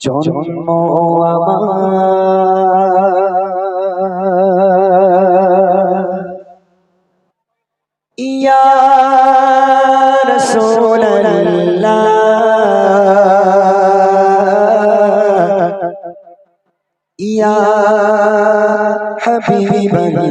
জন্ম আমার। ইয়া রাসূলাল্লাহ। ইয়া হাবিবাল্লাহ।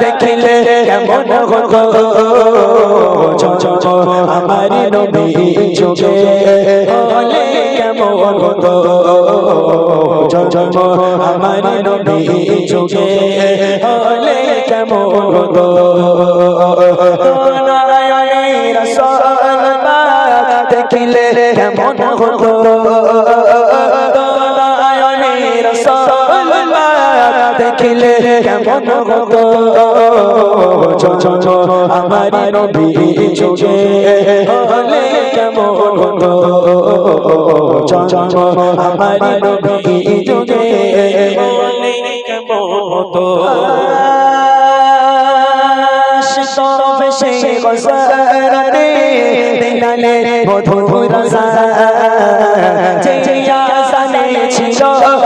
দেখিলে কেমন হতো? আমার নবী যোগে। হলে কেমন হতো? আমার নবী যোগে। হলে কেমন হতো? দেখিলে কেমন হতো? হতো আমার নবী যোগে হলে কেমন হতো আমার নবী যোগে হলে কেমন হতো সে গসরতে দিনালে মধুর ছিল এমন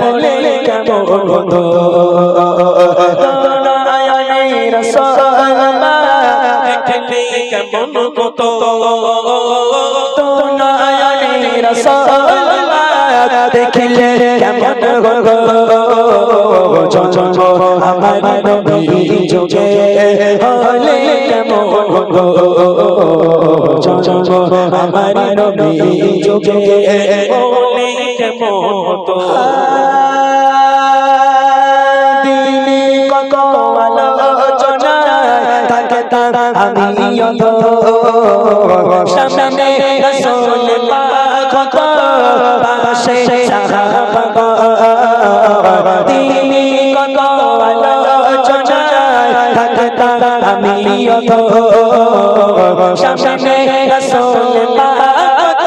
হতো কেমন কত দেখিলে কেমন আমার নবী যোগে হলে কেমন আমার নবী যোগে বলে কেমন আমি সামনে রসুল পাক পাশে সাহাবা দিনে কত আলোচনা থাকে তার আমি সামনে রসুল পাক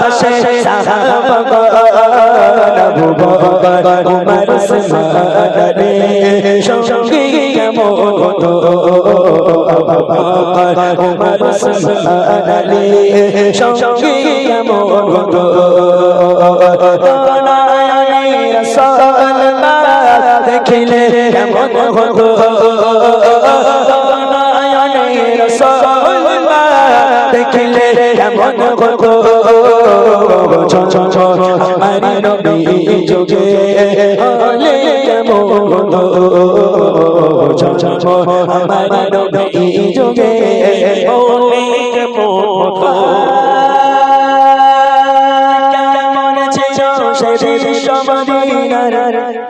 পাশে সাহাবা আবু বকর, উমর সঙ্গী কেমন সঙ্গী কেমন হতো দেখিলে কেমন হতো দেখিলে কেমন হতো আমার নবী যোগে আমার নবী যোগে কেমন হতো কেমন ছিল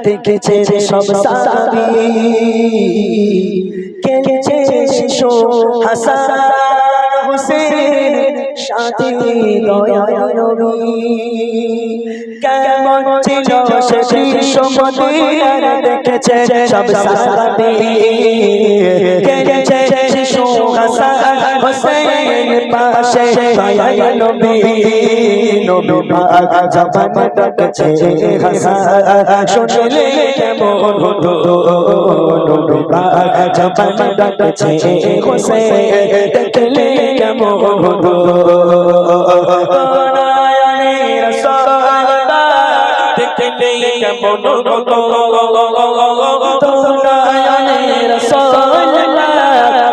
দেখেছে সব সাবি। কেছে শিশু হুসেন। সাথে দয়া নবী কেমন ছিল সে বিশ্বমদিনার দেখেছে সব পাশে দয়া নবী নবী পাক জবান ডাকছে হাসান শুনলে কেমন হতো নবী পাক জবান ডাকছে হোসেন দেখলে কেমন হতো কেমন হতো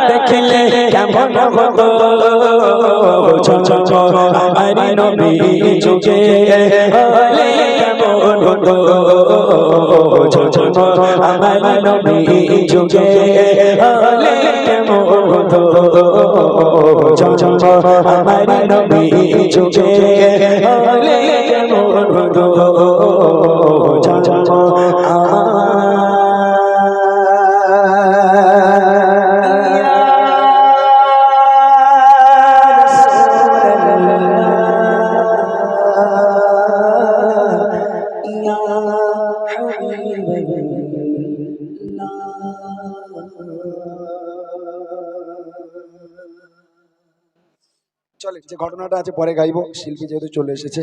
দেখলে কেমন হতো আমার নবী চোখে হলে কেমন হতো আমার নবী যুগে হলে কেমন হতো আমার নবী যুগে Allah চলে যে ঘটনাটা আছে পরে গাইবো। শিল্পী যেহেতু চলে এসেছে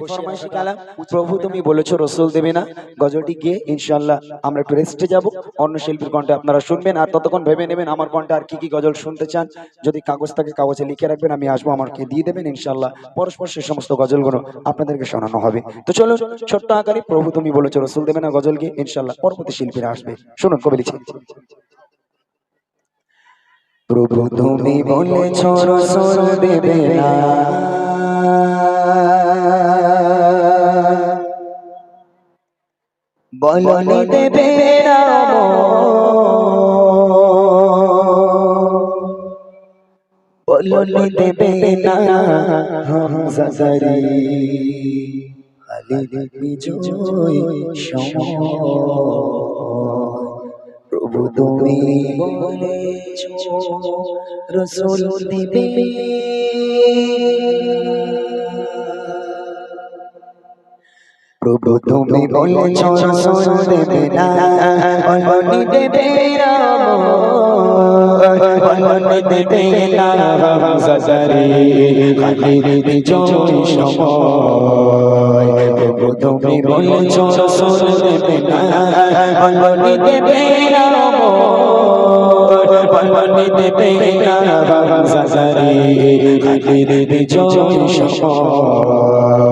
ফরমাইশি কালাম। প্রভু তুমি বলেছ রসুল দেবে না। গজলটি গিয়ে ইনশাল্লাহ আমরা একটু রেস্টে যাব। অন্য শিল্পীর কণ্ঠে আপনারা শুনবেন। আর ততক্ষণ ভেবে নেবেন আমার কণ্ঠে আর কি কি গজল শুনতে চান। যদি কাগজ থাকে কাগজে লিখে রাখবেন আমি আসব আমাকে দিয়ে দেবেন ইনশাল্লাহ পরস্পর সে সমস্ত গজলগুলো আপনাদেরকে শোনানো হবে। তো চলুন ছোট্ট আকারে প্রভু তুমি বলেছ রসুল দেবে না গজল গিয়ে ইনশাল্লাহ পরবর্তী শিল্পীরা আসবে। শুনুন কবি লিখছি প্রভু তুমি বলেছ রসুল দেবে না। বলনি দেবে বলনি দেবে না হামজাদারি খালিদ বিজয় সময়। প্রভু তুমি বলেছ রসুল দিবে। প্রভু তুমি বলেছ রসুল দেবে না বলনি দেবে রাম বলনি দেবে না হামজাদারি খালিদ বিজয় সময় প্রভু তুমি বলেছ রসুল দেবে না দেবে দেবে না বিজয় সময়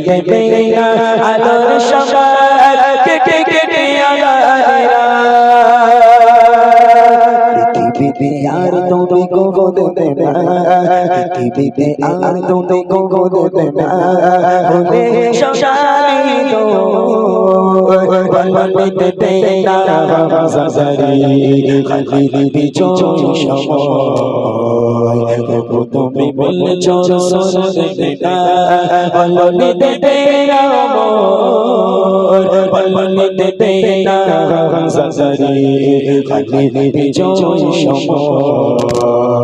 দেবে না আলোর সবার কেটে কেটে আগারিয়া পৃথিবীতে আর তুমি গো দেবে না পৃথিবীতে আর তুমি গো দেবে না বলে শশানি তো বলতে দেবে না হামজাদারি খালিদ বিজয় সময় তুমি বলেছ দেবে না বলতে দেবে না বলতে দেবে না হামজাদারি খালিদ বিজয় সময়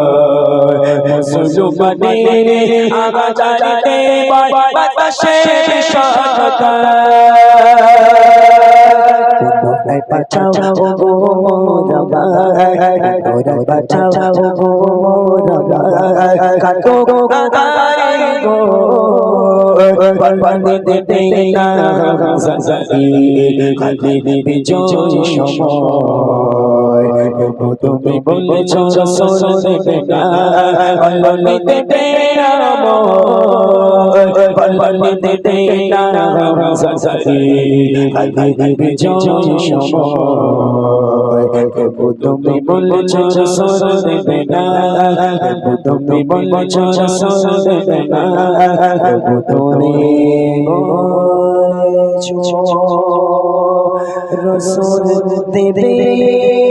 মানবতা মুসলমানের আগাজারিতে বাতাসে বিষতা পুনরায় পাঠাও গো মোরা পুনরায় পাঠাও গো মোরা কাটো গাদারে গো পানি দেবে না হামজাদারি খালিদ বিজয় সময়। তুমি বলেছ রসুল দেবে না বলনি দেবে বলনি দেবে না হামজাদারি খালিদ বিজয় সময় তুমি বলেছ রসুল দেবে না তুমি বলেছ রসুল দেবে না তুমি রসুল দেবে